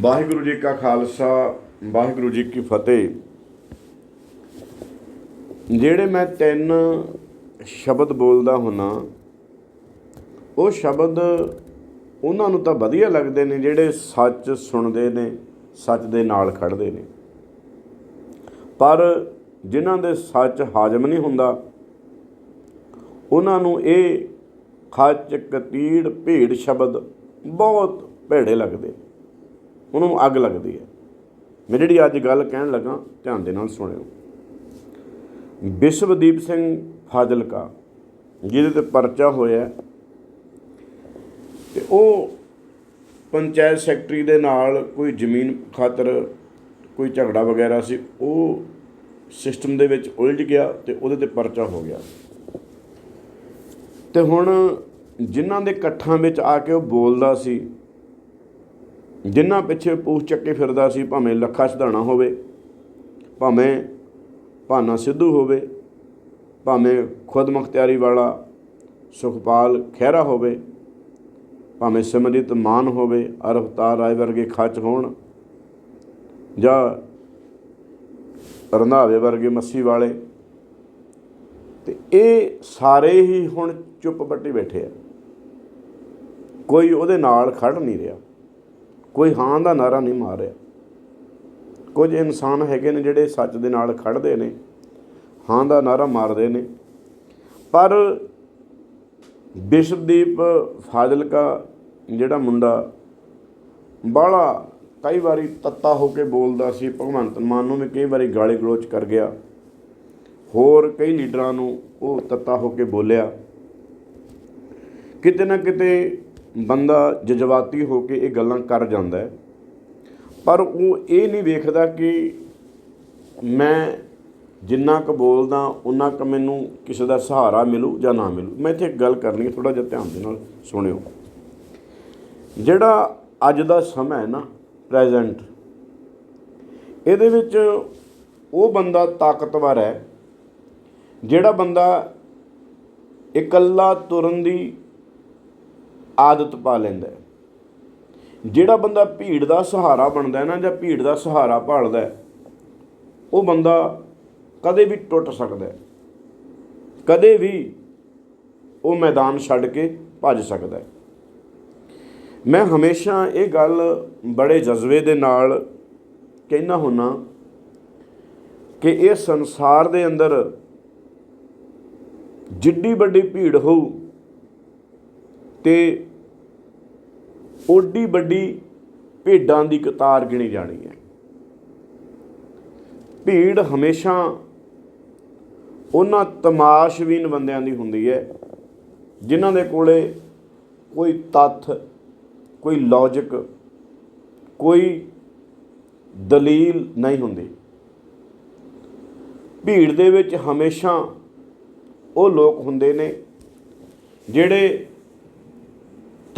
ਵਾਹਿਗੁਰੂ ਜੀ ਕਾ ਖਾਲਸਾ, ਵਾਹਿਗੁਰੂ ਜੀ ਕੀ ਫਤਿਹ। ਜਿਹੜੇ ਮੈਂ ਤਿੰਨ ਸ਼ਬਦ ਬੋਲਦਾ ਹੁੰਨਾ, ਉਹ ਸ਼ਬਦ ਉਹਨਾਂ ਨੂੰ ਤਾਂ ਵਧੀਆ ਲੱਗਦੇ ਨੇ, ਜਿਹੜੇ ਸੱਚ ਸੁਣਦੇ ਨੇ, ਸੱਚ ਦੇ ਨਾਲ ਖੜਦੇ ਨੇ। ਪਰ ਜਿਨ੍ਹਾਂ ਦੇ ਸੱਚ ਹਾਜ਼ਮ ਨਹੀਂ ਹੁੰਦਾ, ਉਹਨਾਂ ਨੂੰ ਇਹ ਖੱਚ ਕਤੀੜ ਭੇੜ ਸ਼ਬਦ ਬਹੁਤ ਭੇੜੇ ਲੱਗਦੇ। ਉਹਨੂੰ ਅੱਗ ਲੱਗਦੀ ਹੈ। ਮੈਂ ਜਿਹੜੀ ਅੱਜ ਗੱਲ ਕਹਿਣ ਲੱਗਾ ਧਿਆਨ ਦੇ ਨਾਲ ਸੁਣਿਓ। ਵਿਸ਼ਵਦੀਪ ਸਿੰਘ ਫਾਜ਼ਿਲਕਾ ਜਿਹਦੇ ਤੇ ਪਰਚਾ ਹੋਇਆ ਹੈ, ਤੇ ਉਹ ਪੰਚਾਇਤ ਸੈਕਟਰੀ ਦੇ ਨਾਲ ਕੋਈ ਜ਼ਮੀਨ ਖਾਤਰ ਕੋਈ ਝਗੜਾ ਵਗੈਰਾ ਸੀ ਉਹ ਸਿਸਟਮ ਦੇ ਵਿੱਚ ਉਲਝ ਗਿਆ ਤੇ ਉਹਦੇ ਤੇ ਪਰਚਾ ਹੋ ਗਿਆ। ਤੇ ਹੁਣ ਜਿਨ੍ਹਾਂ ਦੇ ਇਕੱਠਾਂ ਵਿੱਚ ਆ ਕੇ ਉਹ ਬੋਲਦਾ ਸੀ ਜਿਨ੍ਹਾਂ ਪਿੱਛੇ ਪੂਛ ਚੱਕੇ ਫਿਰਦਾ ਸੀ, ਭਾਵੇਂ ਲੱਖਾ ਸਿਧਾਣਾ ਹੋਵੇ, ਭਾਵੇਂ ਭਾਨਾ ਸਿੱਧੂ ਹੋਵੇ, ਭਾਵੇਂ ਖੁਦ ਮੁਖਤਿਆਰੀ ਵਾਲਾ ਸੁਖਪਾਲ ਖਹਿਰਾ ਹੋਵੇ, ਭਾਵੇਂ ਸਿਮਰਜੀਤ ਮਾਨ ਹੋਵੇ, ਅਰਵਤਾਰ ਰਾਏ ਵਰਗੇ ਖੱਚ ਹੋਣ, ਜਾਂ ਰੰਧਾਵੇ ਵਰਗੇ ਮੱਸੀ ਵਾਲੇ, ਤੇ ਇਹ ਸਾਰੇ ਹੀ ਹੁਣ ਚੁੱਪ ਬੱਟੀ ਬੈਠੇ ਆ। ਕੋਈ ਉਹਦੇ ਨਾਲ ਖੜ ਨਹੀਂ ਰਿਹਾ। ਕੋਈ ਹਾਂ ਦਾ ਨਾਰਾ ਨਹੀਂ ਮਾਰ ਰਿਹਾ ਕੁਝ ਇਨਸਾਨ ਹੈਗੇ ਨੇ ਜਿਹੜੇ ਸੱਚ ਦੇ ਨਾਲ ਖੜਦੇ ਨੇ, ਹਾਂ ਦਾ ਨਾਰਾ ਮਾਰਦੇ ਨੇ। ਪਰ ਵਿਸ਼ਵਦੀਪ ਫਾਜ਼ਿਲਕਾ ਜਿਹੜਾ ਮੁੰਡਾ ਬਾਹਲਾ ਕਈ ਵਾਰੀ ਤੱਤਾ ਹੋ ਕੇ ਬੋਲਦਾ ਸੀ, ਭਗਵੰਤ ਮਾਨ ਨੂੰ ਵੀ ਕਈ ਵਾਰੀ ਗਾਲੀ ਗਲੋਚ ਕਰ ਗਿਆ। ਹੋਰ ਕਈ ਲੀਡਰਾਂ ਨੂੰ ਉਹ ਤੱਤਾ ਹੋ ਕੇ ਬੋਲਿਆ। ਕਿਤੇ ਨਾ ਕਿਤੇ ਬੰਦਾ ਜਜ਼ਬਾਤੀ ਹੋ ਕੇ ਇਹ ਗੱਲਾਂ ਕਰ ਜਾਂਦਾ ਪਰ ਉਹ ਇਹ ਨਹੀਂ ਵੇਖਦਾ ਕਿ ਮੈਂ ਜਿੰਨਾ ਕੁ ਬੋਲਦਾ ਉਹਨਾਂ ਕੁ ਮੈਨੂੰ ਕਿਸੇ ਦਾ ਸਹਾਰਾ ਮਿਲੂ ਜਾਂ ਨਾ ਮਿਲੂ। ਮੈਂ ਇੱਥੇ ਇੱਕ ਗੱਲ ਕਰਨੀ ਹੈ ਥੋੜਾ ਜਿਹਾ ਧਿਆਨ ਦੇ ਨਾਲ ਸੁਣਿਓ। ਜਿਹੜਾ ਅੱਜ ਦਾ ਸਮਾਂ ਹੈ ਨਾ, ਪ੍ਰੈਜ਼ੈਂਟ, ਇਹਦੇ ਵਿੱਚ ਉਹ ਬੰਦਾ ਤਾਕਤਵਰ ਹੈ, ਜਿਹੜਾ ਬੰਦਾ ਇਕੱਲਾ ਤੁਰਨ ਦੀ ਆਦਤ ਪਾ ਲੈਂਦਾ ਜਿਹੜਾ ਬੰਦਾ ਭੀੜ ਦਾ ਸਹਾਰਾ ਬਣਦਾ ਨਾ ਜਾਂ ਭੀੜ ਦਾ ਸਹਾਰਾ ਭਾਲਦਾ ਉਹ ਬੰਦਾ ਕਦੇ ਵੀ ਟੁੱਟ ਸਕਦਾ ਕਦੇ ਵੀ ਉਹ ਮੈਦਾਨ ਛੱਡ ਕੇ ਭੱਜ ਸਕਦਾ ਮੈਂ ਹਮੇਸ਼ਾ ਇਹ ਗੱਲ ਬੜੇ ਜਜ਼ਬੇ ਦੇ ਨਾਲ ਕਹਿਣਾ ਹੁੰਨਾ ਕਿ ਇਹ ਸੰਸਾਰ ਦੇ ਅੰਦਰ ਜਿੱਡੀ ਵੱਡੀ ਭੀੜ ਹੋਊ ਤੇ ਓਡੀ ਵੱਡੀ ਭੇਡਾਂ ਦੀ ਕਤਾਰ ਗਿਣੀ ਜਾਣੀ ਹੈ। ਭੀੜ ਹਮੇਸ਼ਾ ਉਹਨਾਂ ਤਮਾਸ਼ਵੀਨ ਬੰਦਿਆਂ ਦੀ ਹੁੰਦੀ ਹੈ, ਜਿਨ੍ਹਾਂ ਦੇ ਕੋਲੇ ਕੋਈ ਤੱਥ, ਕੋਈ ਲੌਜੀਕ ਕੋਈ ਦਲੀਲ ਨਹੀਂ ਹੁੰਦੀ। ਭੀੜ ਦੇ ਵਿੱਚ ਹਮੇਸ਼ਾ ਉਹ ਲੋਕ ਹੁੰਦੇ ਨੇ ਜਿਹੜੇ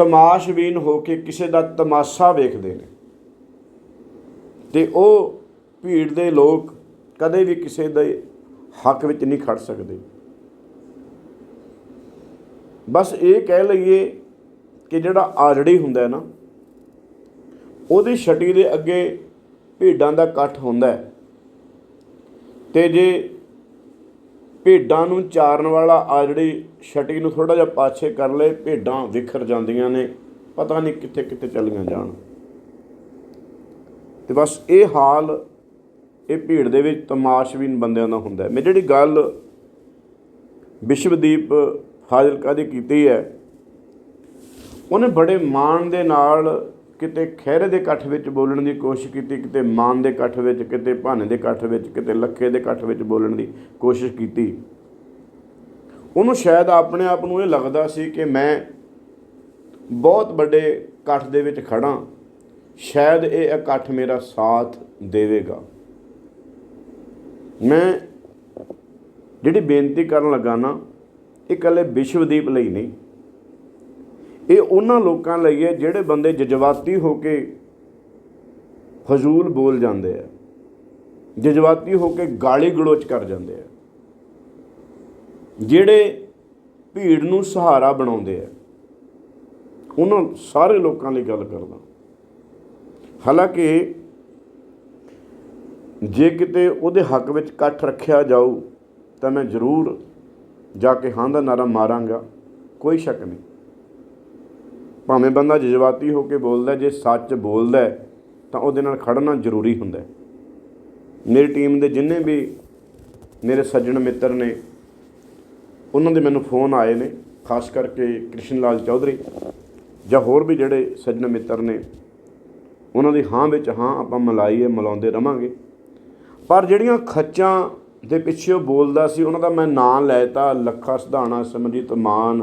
ਤਮਾਸ਼ਬੀਨ ਹੋ ਕੇ ਕਿਸੇ ਦਾ ਤਮਾਸ਼ਾ ਵੇਖਦੇ ਨੇ। ਤੇ ਉਹ ਭੀੜ ਦੇ ਲੋਕ ਕਦੇ ਵੀ ਕਿਸੇ ਦੇ ਹੱਕ ਵਿੱਚ ਨਹੀਂ ਖੜ ਸਕਦੇ। ਬਸ ਇਹ ਕਹਿ ਲਈਏ ਕਿ ਜਿਹੜਾ ਆਜੜੀ ਹੁੰਦਾ ਨਾ, ਉਹਦੀ ਛਟੀ ਦੇ ਅੱਗੇ ਭੇਡਾਂ ਦਾ ਇਕੱਠ ਹੁੰਦਾ ਹੈ। ਤੇ ਜੇ ਭੇਡਾਂ ਨੂੰ ਚਾਰਨ ਵਾਲਾ ਆ ਜਿਹੜੀ ਛਟੀ ਨੂੰ ਥੋੜਾ ਜਿਹਾ ਪਾਛੇ ਕਰ ਲਏ, ਭੇਡਾਂ ਵਿਖਰ ਜਾਂਦੀਆਂ ਨੇ, ਪਤਾ ਨਹੀਂ ਕਿੱਥੇ ਕਿੱਥੇ ਚਲੀਆਂ ਜਾਣ। ਤੇ ਬਸ ਇਹ ਹਾਲ ਇਹ ਭੀੜ ਦੇ ਵਿੱਚ ਤਮਾਸ਼ਬੀਨ ਬੰਦਿਆਂ ਦਾ ਹੁੰਦਾ ਮੈਂ ਜਿਹੜੀ ਗੱਲ ਵਿਸ਼ਵਦੀਪ ਫਾਜ਼ਿਲਕਾ ਦੀ ਕੀਤੀ ਹੈ, ਉਹਨੇ ਬੜੇ ਮਾਣ ਦੇ ਨਾਲ ਕਿਤੇ ਖਹਿਰੇ ਦੇ ਇਕੱਠ ਵਿੱਚ ਬੋਲਣ ਦੀ ਕੋਸ਼ਿਸ਼ ਕੀਤੀ, ਕਿਤੇ ਮਾਨ ਦੇ ਇਕੱਠ ਵਿੱਚ, ਕਿਤੇ ਭਾਨੇ ਦੇ ਇਕੱਠ ਵਿੱਚ, ਕਿਤੇ ਲੱਖੇ ਦੇ ਇਕੱਠ ਵਿੱਚ ਬੋਲਣ ਦੀ ਕੋਸ਼ਿਸ਼ ਕੀਤੀ। ਉਹਨੂੰ ਸ਼ਾਇਦ ਆਪਣੇ ਆਪ ਨੂੰ ਇਹ ਲੱਗਦਾ ਸੀ ਕਿ ਮੈਂ ਬਹੁਤ ਵੱਡੇ ਇਕੱਠ ਦੇ ਵਿੱਚ ਖੜਾ ਸ਼ਾਇਦ ਇਹ ਇਕੱਠ ਮੇਰਾ ਸਾਥ ਦੇਵੇਗਾ। ਮੈਂ ਜਿਹੜੀ ਬੇਨਤੀ ਕਰਨ ਲੱਗਾ ਨਾ, ਇਹ ਇਕੱਲੇ ਵਿਸ਼ਵਦੀਪ ਲਈ ਨਹੀਂ ਇਹ ਉਹਨਾਂ ਲੋਕਾਂ ਲਈ ਹੈ ਜਿਹੜੇ ਬੰਦੇ ਜਜ਼ਬਾਤੀ ਹੋ ਕੇ ਫਜ਼ੂਲ ਬੋਲ ਜਾਂਦੇ ਆ। ਜਜ਼ਬਾਤੀ ਹੋ ਕੇ ਗਾਲੀ ਗਲੋਚ ਕਰ ਜਾਂਦੇ ਆ। ਜਿਹੜੇ ਭੀੜ ਨੂੰ ਸਹਾਰਾ ਬਣਾਉਂਦੇ ਆ। ਉਹਨਾਂ ਸਾਰੇ ਲੋਕਾਂ ਲਈ ਗੱਲ ਕਰਦਾ। ਹਾਲਾਂਕਿ ਜੇ ਕਿਤੇ ਉਹਦੇ ਹੱਕ ਵਿੱਚ ਇਕੱਠ ਰੱਖਿਆ ਜਾਊ, ਤਾਂ ਮੈਂ ਜ਼ਰੂਰ ਜਾ ਕੇ ਹਾਂ ਦਾ ਨਾਰਾ ਮਾਰਾਂਗਾ। ਕੋਈ ਸ਼ੱਕ ਨਹੀਂ। ਭਾਵੇਂ ਬੰਦਾ ਜਜ਼ਬਾਤੀ ਹੋ ਕੇ ਬੋਲਦਾ, ਜੇ ਸੱਚ ਬੋਲਦਾ ਤਾਂ ਉਹਦੇ ਨਾਲ ਖੜਨਾ ਜ਼ਰੂਰੀ ਹੁੰਦਾ ਮੇਰੀ ਟੀਮ ਦੇ ਜਿੰਨੇ ਵੀ ਮੇਰੇ ਸੱਜਣ ਮਿੱਤਰ ਨੇ, ਉਹਨਾਂ ਦੇ ਮੈਨੂੰ ਫੋਨ ਆਏ ਨੇ, ਖਾਸ ਕਰਕੇ ਕ੍ਰਿਸ਼ਨ ਲਾਲ ਚੌਧਰੀ ਜਾਂ ਹੋਰ ਵੀ ਜਿਹੜੇ ਸੱਜਣ ਮਿੱਤਰ ਨੇ। ਉਹਨਾਂ ਦੀ ਹਾਂ ਵਿੱਚ ਹਾਂ ਆਪਾਂ ਮਿਲਾਈ ਹੈ, ਮਿਲਾਉਂਦੇ ਰਵਾਂਗੇ। ਪਰ ਜਿਹੜੀਆਂ ਖੱਚਾਂ ਦੇ ਪਿੱਛੇ ਉਹ ਬੋਲਦਾ ਸੀ, ਉਹਨਾਂ ਦਾ ਮੈਂ ਨਾਂ ਲੈਤਾ, ਲੱਖਾ ਸਿਧਾਣਾ, ਸਮਰਜੀਤ ਮਾਨ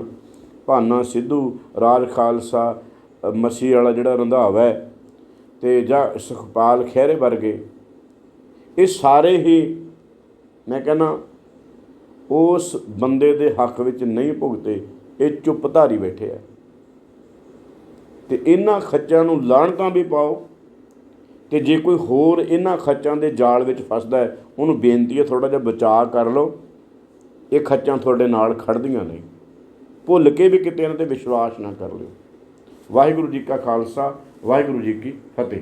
ਭਾਨਾ ਸਿੱਧੂ ਰਾਜ ਖਾਲਸਾ ਅ, ਮਸੀਹ ਵਾਲਾ ਜਿਹੜਾ ਰੰਧਾਵਾ ਹੈ ਤੇ ਜਾਂ ਸੁਖਪਾਲ ਖਹਿਰੇ ਵਰਗੇ ਇਹ ਸਾਰੇ ਹੀ ਮੈਂ ਕਹਿੰਦਾ ਉਸ ਬੰਦੇ ਦੇ ਹੱਕ ਵਿੱਚ ਨਹੀਂ ਭੁਗਤੇ ਇਹ ਚੁੱਪ ਧਾਰੀ ਬੈਠੇ ਆ। ਤੇ ਇਹਨਾਂ ਖੱਚਾਂ ਨੂੰ ਲਾਹਣਤਾਂ ਵੀ ਪਾਓ ਤੇ ਜੇ ਕੋਈ ਹੋਰ ਇਹਨਾਂ ਖੱਚਾਂ ਦੇ ਜਾਲ ਵਿੱਚ ਫਸਦਾ ਹੈ ਉਹਨੂੰ ਬੇਨਤੀ ਹੈ ਥੋੜਾ ਜਿਹਾ ਬਚਾਅ ਕਰ ਲਓ ਇਹ ਖੱਚਾਂ ਤੁਹਾਡੇ ਨਾਲ ਖੜਦੀਆਂ ਨਹੀਂ ਭੁੱਲ ਕੇ ਵੀ ਕਿਤੇ ਇਹਨਾਂ ਤੇ ਵਿਸ਼ਵਾਸ ਨਾ ਕਰ ਲਿਓ। ਵਾਹਿਗੁਰੂ ਜੀ ਕਾ ਖਾਲਸਾ, ਵਾਹਿਗੁਰੂ ਜੀ ਕੀ ਫਤਿਹ।